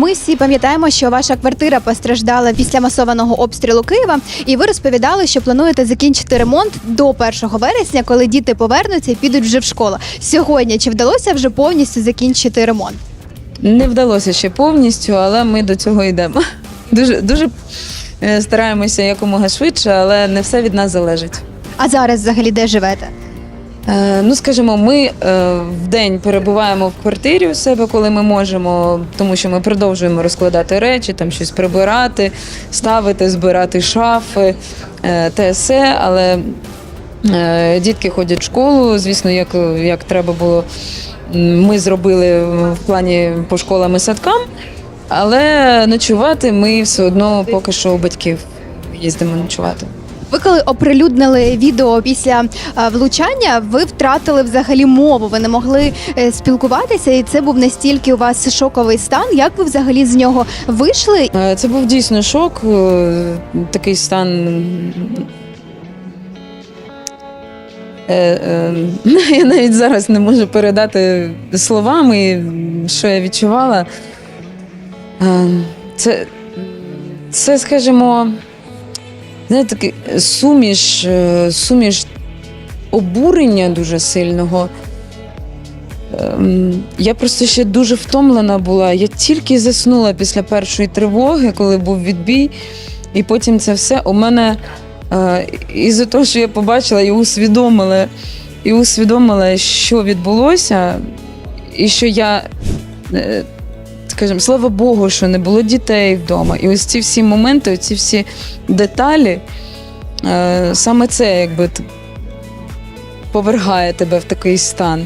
Ми всі пам'ятаємо, що ваша квартира постраждала після масованого обстрілу Києва, і ви розповідали, що плануєте закінчити ремонт до 1 вересня, коли діти повернуться і підуть вже в школу. Сьогодні чи вдалося вже повністю закінчити ремонт? Не вдалося ще повністю, але ми до цього йдемо. Дуже, дуже е, стараємося якомога швидше, але не все від нас залежить. А зараз взагалі де живете? Е, Ну, скажімо, ми е, в день перебуваємо в квартирі у себе, коли ми можемо, тому що ми продовжуємо розкладати речі, там щось прибирати, ставити, збирати шафи, е, те все. Але дітки ходять в школу. Звісно, як, як треба було, ми зробили в плані по школам і садкам. Але ночувати ми все одно поки що у батьків їздимо ночувати. Ви коли оприлюднили відео після е, влучання, ви втратили взагалі мову. Ви не могли е, спілкуватися, і це був настільки у вас шоковий стан. Як ви взагалі з нього вийшли? Е, Це був дійсно шок, такий стан. Я навіть зараз не можу передати словами, що я відчувала. Це, це скажімо, знаєте, такий суміш, е, суміш обурення дуже сильного. Ем, Я просто ще дуже втомлена була. Я тільки заснула після першої тривоги, коли був відбій, і потім це все у мене е, із-за того, що я побачила і усвідомила, і усвідомила, що відбулося, і що я, е, скажімо, слава Богу, що не було дітей вдома. І ось ці всі моменти, ці всі деталі, е, саме це якби повергає тебе в такий стан.